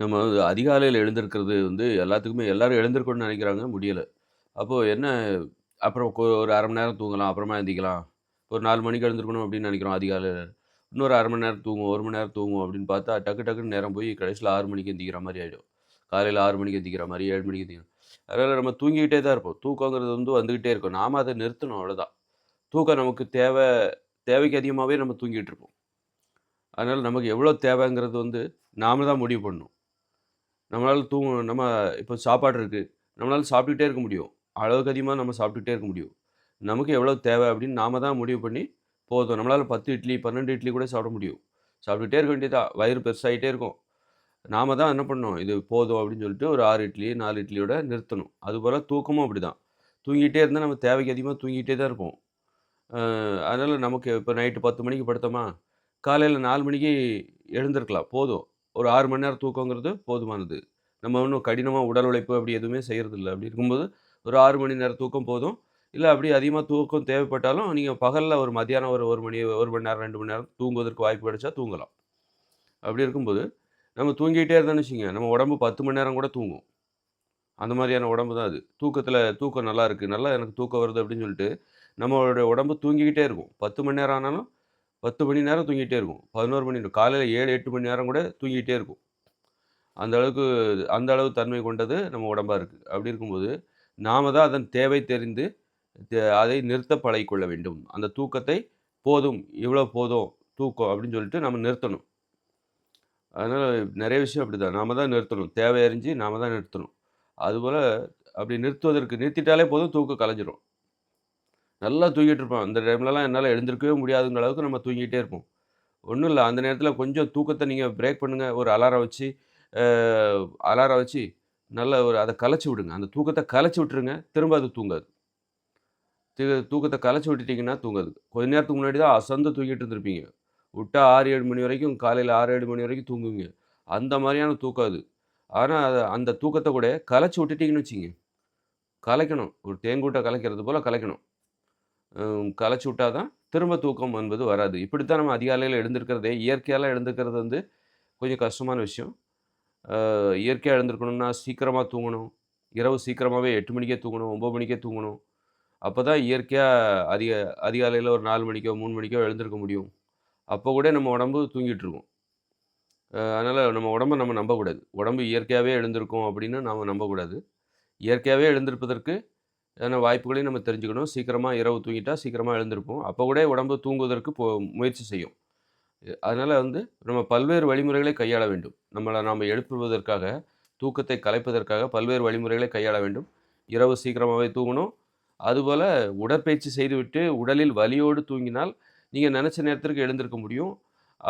நம்ம வந்து எழுந்திருக்கிறது வந்து எல்லாத்துக்குமே எல்லாரும் எழுந்திருக்கணும்னு நினைக்கிறாங்க, முடியலை அப்போது என்ன அப்புறம் ஒரு அரை மணி நேரம் தூங்கலாம், அப்புறமா எழுந்திக்கலாம் ஒரு நாலு மணிக்கு எழுந்திருக்கணும் அப்படின்னு நினைக்கிறோம் அதிகாலையில் இன்னொரு அரை மணி நேரம் தூங்குவோம், ஒரு மணி நேரம் தூங்குவோம் அப்படின்னு பார்த்தா, டக்கு டக்குன்னு நேரம் போய் கடைசியில் ஆறு மணிக்கு எந்திக்கிற மாதிரி ஆகிடும் காலையில் ஆறு மணிக்கு எந்திக்கிற மாதிரி ஏழு மணிக்கு எந்திக்கிறோம் அதனால் நம்ம தூங்கிக்கிட்டே தான் இருப்போம். தூக்கங்கிறது வந்து வந்துக்கிட்டே இருக்கும். நாம் அதை நிறுத்தணும் அவ்வளோதான். தூக்கம் நமக்கு தேவை தேவைக்கு அதிகமாகவே நம்ம தூங்கிட்டு இருப்போம். அதனால் நமக்கு எவ்வளோ தேவைங்கிறது வந்து நாம தான் முடிவு பண்ணணும். நம்மளால் தூங்க நம்ம இப்போ சாப்பாடு இருக்குது நம்மளால் சாப்பிட்டுக்கிட்டே இருக்க முடியும். அளவுக்கு அதிகமாக நம்ம சாப்பிட்டுக்கிட்டே இருக்க முடியும். நமக்கு எவ்வளோ தேவை அப்படின்னு நாம தான் முடிவு பண்ணி, போதும் நம்மளால் பத்து இட்லி, 12 இட்லி கூட சாப்பிட முடியும். சாப்பிட்டுக்கிட்டே இருக்க வேண்டியது வயிறு பெருசாகிட்டே இருக்கும். நாம தான் என்ன பண்ணோம் இது போதும் அப்படின்னு சொல்லிட்டு ஒரு ஆறு இட்லி, நாலு இட்லியோட நிறுத்தணும். அதுபோல் தூக்கமும் அப்படிதான். தூங்கிட்டே இருந்தால் நம்ம தேவைக்கு அதிகமாக தூங்கிட்டே தான் இருப்போம். அதனால் நமக்கு இப்போ நைட்டு 10 மணிக்கு படுத்தோமா, காலையில் நாலு மணிக்கு எழுந்திருக்கலாம். போதும். ஒரு ஆறு மணி நேரம் தூக்கங்கிறது போதுமானது. நம்ம ஒன்றும் கடினமாக உடல் உழைப்பு அப்படி எதுவுமே செய்றதில்ல. அப்படி இருக்கும்போது ஒரு ஆறு மணி நேரம் தூக்கம் போதும். இல்லை அப்படி அதிகமாக தூக்கம் தேவைப்பட்டாலும், நீங்கள் பகலில் ஒரு மதியானம் ஒரு ஒரு மணி ஒரு மணி நேரம், ரெண்டு மணி நேரம் தூங்குவதற்கு வாய்ப்பு கிடைச்சா தூங்கலாம். அப்படி இருக்கும்போது, நம்ம தூங்கிட்டே இருந்தோம்னு வச்சுங்க நம்ம உடம்பு 10 மணி நேரம் கூட தூங்கும். அந்த மாதிரியான உடம்பு தான் அது. தூக்கத்தில் தூக்கம் நல்லா இருக்குது நல்லா எனக்கு தூக்கம் வருது அப்படின்னு சொல்லிட்டு, நம்மளுடைய உடம்பு தூங்கிக்கிட்டே இருக்கும். 10 மணி நேரம் ஆனாலும் 10 மணி நேரம் தூங்கிட்டே இருக்கும். 11 மணி காலையில் ஏழு எட்டு மணி நேரம் கூட தூங்கிட்டே இருக்கும். அந்த அளவுக்கு அந்த அளவு தன்மை கொண்டது நம்ம உடம்பாக இருக்குது அப்படி இருக்கும்போது, நாம் தான் அதன் தேவை தெரிந்து, தே அதை நிறுத்த பழகிக்கொள்ள வேண்டும். அந்த தூக்கத்தை போதும், இவ்வளோ போதும் தூக்கம் அப்படின்னு சொல்லிட்டு நம்ம நிறுத்தணும். அதனால் நிறைய விஷயம் அப்படிதான். நாம் தான் நிறுத்தணும். தேவை அறிஞ்சு நாம தான் நிறுத்தணும். அதுபோல் அப்படி நிறுத்துவதற்கு நிறுத்திட்டாலே போதும் தூக்கம் கலைஞ்சிரும். நல்லா தூங்கிட்டு இருப்போம். அந்த டைம்லலாம் என்னால் எழுந்திருக்கவே முடியாதுங்கிற அளவுக்கு நம்ம தூங்கிட்டே இருப்போம். ஒன்றும் இல்லை அந்த நேரத்தில் கொஞ்சம் தூக்கத்தை நீங்கள் பிரேக் பண்ணுங்கள் ஒரு அலாரம் வச்சு, அலாரம் வச்சு நல்ல ஒரு அதை கலைச்சி விடுங்க. அந்த தூக்கத்தை கலைச்சி விட்டுருங்க. திரும்ப அது தூங்காது. தூக்கத்தை கலைச்சி கலைச்சு விட்டுட்டீங்கன்னா தூங்காது. கொஞ்ச நேரத்துக்கு முன்னாடி தான் அசந்து தூங்கிட்டு இருந்திருப்பீங்க. விட்டால் ஆறு ஏழு மணி வரைக்கும் காலையில் ஆறு ஏழு மணி வரைக்கும் தூங்குவீங்க. அந்த மாதிரியான தூக்கம் அது. ஆனால் அதை அந்த தூக்கத்தை கூட கலைச்சி விட்டுட்டீங்கன்னு வச்சுங்க கலைக்கணும். ஒரு தேங்கூட்டை கலைக்கிறது போல் கலைக்கணும். கலைச்சி விட்டால் விட்டா தான் திரும்ப தூக்கம் என்பது வராது. இப்படித்தான் நம்ம அதிகாலையில் எழுந்திருக்கிறதே, இயற்கையால் எழுந்திருக்கிறது வந்து கொஞ்சம் கஷ்டமான விஷயம். இயற்கையாக எழுந்திருக்கணும்னா சீக்கிரமாக தூங்கணும். இரவு சீக்கிரமாகவே எட்டு மணிக்கே தூங்கணும், ஒம்பது மணிக்கே தூங்கணும். அப்போ தான் இயற்கையாக அதிக அதிகாலையில் ஒரு நாலு மணிக்கோ, மூணு மணிக்கோ எழுந்திருக்க முடியும். அப்போ கூட நம்ம உடம்பு தூங்கிட்டு அதனால் நம்ம உடம்ப நம்ம நம்பக்கூடாது. உடம்பு இயற்கையாகவே எழுந்திருக்கும் அப்படின்னு நாம் நம்பக்கூடாது. இயற்கையாகவே எழுந்திருப்பதற்கு ஏன்னா வாய்ப்புகளையும் நம்ம தெரிஞ்சுக்கணும். சீக்கிரமாக இரவு தூங்கிட்டால் சீக்கிரமாக எழுந்திருப்போம். அப்போ கூட உடம்பு தூங்குவதற்கு போ முயற்சி செய்யும். அதனால் வந்து நம்ம பல்வேறு வழிமுறைகளை கையாள வேண்டும். நம்மளை நாம் எழுப்புவதற்காக, தூக்கத்தை கலைப்பதற்காக பல்வேறு வழிமுறைகளை கையாள வேண்டும். இரவு சீக்கிரமாகவே தூங்கணும். அதுபோல் உடற்பயிற்சி செய்துவிட்டு உடலில் வலியோடு தூங்கினால், நீங்கள் நினச்ச நேரத்திற்கு எழுந்திருக்க முடியும்.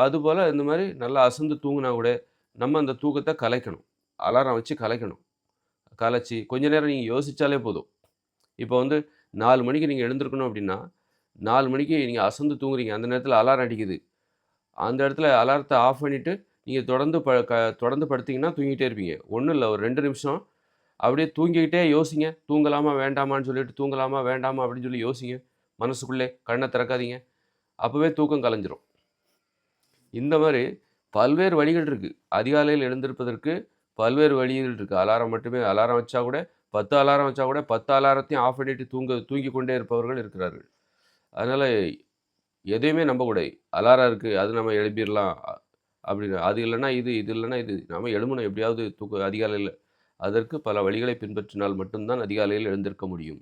அதுபோல் இந்த மாதிரி நல்லா அசந்து தூங்கினா கூட, நம்ம அந்த தூக்கத்தை கலைக்கணும். அலாரம் வச்சு கலைக்கணும். கலைச்சி கொஞ்ச நேரம் நீங்கள் யோசித்தாலே போதும். இப்போ வந்து நாலு மணிக்கு நீங்கள் எழுந்திருக்கணும் அப்படின்னா, நாலு மணிக்கு நீங்கள் அசந்து தூங்குறீங்க. அந்த நேரத்தில் அலாரம் அடிக்குது. அந்த இடத்துல அலாரத்தை ஆஃப் பண்ணிவிட்டு நீங்கள் தொடர்ந்து ப க தொடர்ந்து படுத்திங்கன்னா தூங்கிட்டே இருப்பீங்க. ஒன்றும் இல்லை ஒரு ரெண்டு நிமிஷம் அப்படியே தூங்கிக்கிட்டே யோசிங்க. தூங்கலாமா, வேண்டாமான்னு சொல்லிட்டு தூங்கலாமா, வேண்டாமா அப்படின்னு சொல்லி யோசிங்க. மனசுக்குள்ளே கண்ணை திறக்காதீங்க. அப்போவே தூக்கம் கலைஞ்சிரும். இந்த மாதிரி பல்வேறு வழிகள் இருக்குது அதிகாலையில் எழுந்திருப்பதற்கு பல்வேறு வழிகள் இருக்குது அலாரம் மட்டுமே அலாரம் வச்சா கூட 10 அலாரம் வச்சா கூட 10 அலாரத்தையும் ஆஃப் பண்ணிட்டு தூங்க தூங்கி கொண்டே இருப்பவர்கள் இருக்கிறார்கள். அதனால் எதையுமே நம்பக்கூடாது. அலாரம் இருக்குது அது நம்ம எழுப்பிடலாம் அப்படின்னு. அது இல்லைன்னா இது, இது இல்லைன்னா இது. நம்ம எழும்பணும் எப்படியாவது தூக்க அதிகாலையில் அதற்கு பல வழிகளை பின்பற்றினால் மட்டும்தான் அதிகாலையில் எழுந்திருக்க முடியும்.